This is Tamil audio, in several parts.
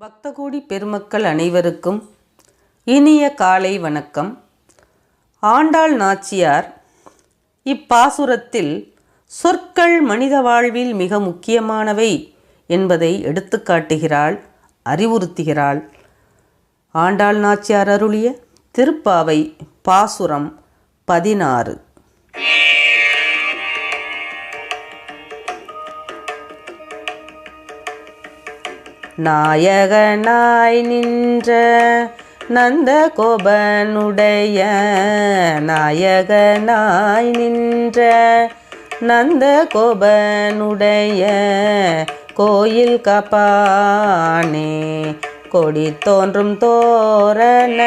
பக்தகோடி பெருமக்கள் அனைவருக்கும் இனிய காலை வணக்கம். ஆண்டாள் நாச்சியார் இப்பாசுரத்தில் சொற்கள் மனித வாழ்வில் மிக முக்கியமானவை என்பதை எடுத்துக்காட்டுகிறாள் அறிவுறுத்துகிறாள். ஆண்டாள் நாச்சியார் அருளிய திருப்பாவை பாசுரம் பதினாறு. நாயகனாய் நின்ற நந்த கோபனுடைய நாயகனாய் நின்ற நந்த கோபனுடைய கோயில் கபானே கொடி தோன்றும் தோரண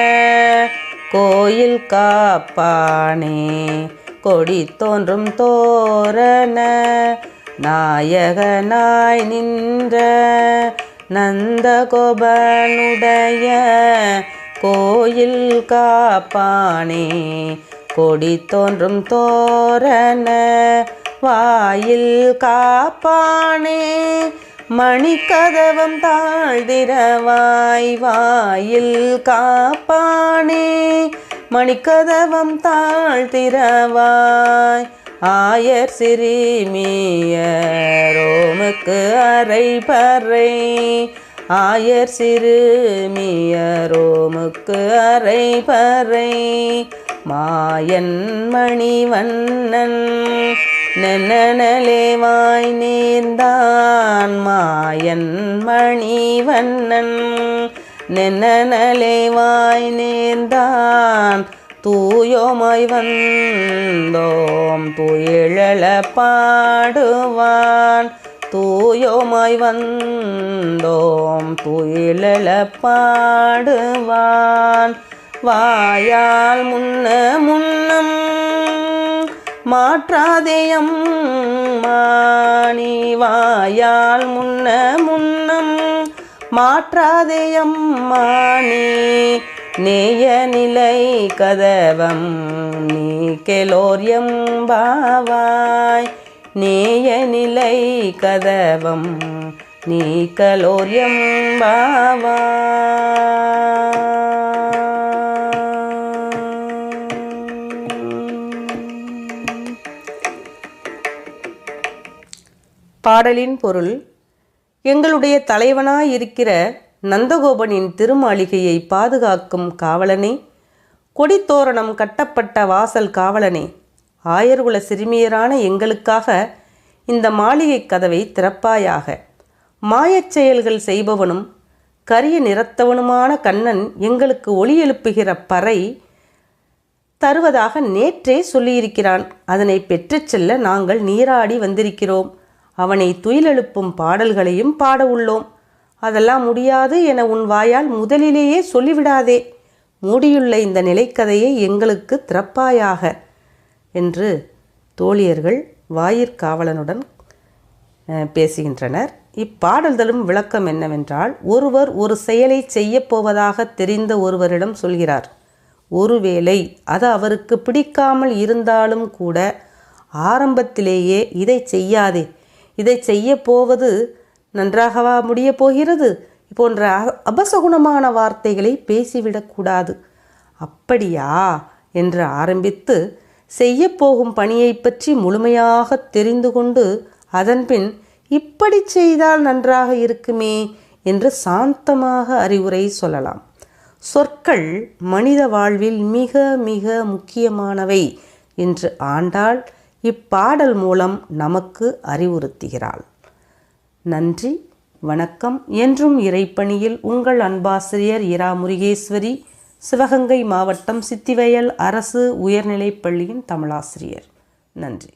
கோயில் காப்பானே கொடி தோன்றும் தோரண நாயகனாய் நின்ற நந்தகோபனுடைய கோயில் காப்பானே. கொடி தோன்றும் தோரண வாயில் காப்பானே. மணிக்கதவம் தாழ்திரவாய் வாயில் காப்பானே. மணிக்கதவம் தாழ்திரவாய் ஆயர் சிறுமியரோமுக்கு அரை பறை ஆயர் சிறுமியரோமுக்கு அரை பறை மாயன் மணிவண்ணன் நென்னலேவாய் நேர்ந்தான். மாயன் மணிவண்ணன் நென்னலேவாய் நேர்ந்தான். தூயோமாய் வந்தோம். துயிழல பாடுவான். தூயோமாய் வந்தோம். துயிழல பாடுவான். வாயால் முன்ன முன்னம் மாற்றாதேயம் மாணி வாயால் முன்ன முன்னம் மாற்றாதேயம் மாணி நேய நிலை கதவம் நீ கெலோரியம் பாவாய். நேய நிலை கதவம் நீ கலோரியம் பாவாய். பாடலின் பொருள் எங்களுடைய தலைவனாயிருக்கிற நந்தகோபனின் திருமாளிகையை பாதுகாக்கும் காவலனே? கொடித்தோரணம் கட்டப்பட்ட வாசல் காவலனே? ஆயர்குல சிறுமியரான எங்களுக்காக இந்த மாளிகை கதவை திறப்பாயாக. மாயச் செயல்கள் செய்பவனும் கரிய நிறத்தவனுமான கண்ணன் எங்களுக்கு ஒளி எழுப்புகிற பறை தருவதாக நேற்றே சொல்லியிருக்கிறான். அதனை பெற்றுச் செல்ல நாங்கள் நீராடி வந்திருக்கிறோம். அவனை துயிலெழுப்பும் பாடல்களையும் பாட உள்ளோம் அதெல்லாம் முடியாது என உன் வாயால் முதலிலேயே சொல்லிவிடாதே. மூடியுள்ள இந்த நிலைக்கதையை எங்களுக்கு திறப்பாயாக. என்று தோழியர்கள் வாயிற்காவலனுடன் பேசுகின்றனர். இப்பாடல்தலும் விளக்கம் என்னவென்றால் ஒருவர் ஒரு செயலை செய்யப்போவதாக தெரிந்த ஒருவரிடம் சொல்கிறார். ஒருவேளை அது அவருக்கு பிடிக்காமல் இருந்தாலும் கூட ஆரம்பத்திலேயே இதை செய்யாதே. இதை செய்ய போவது நன்றாகவா முடியப் போகிறது? போன்ற அ- அபசகுணமான வார்த்தைகளை பேசிவிடக்கூடாது. அப்படியா? என்று ஆரம்பித்து செய்யப்போகும் பணியை பற்றி முழுமையாக தெரிந்து கொண்டு அதன்பின் இப்படி செய்தால் நன்றாக இருக்குமே என்று சாந்தமாக அறிவுரை சொல்லலாம். சொற்கள் மனித வாழ்வில் மிக மிக முக்கியமானவை என்று ஆண்டாள் இப்பாடல் மூலம் நமக்கு அறிவுறுத்துகிறாள். நன்றி வணக்கம் என்றும் இறைப்பணியில் உங்கள் அன்பாசிரியர் இரா முருகேஸ்வரி சிவகங்கை மாவட்டம் சித்திவயல் அரசு உயர்நிலைப் பள்ளியின் தமிழாசிரியர். நன்றி.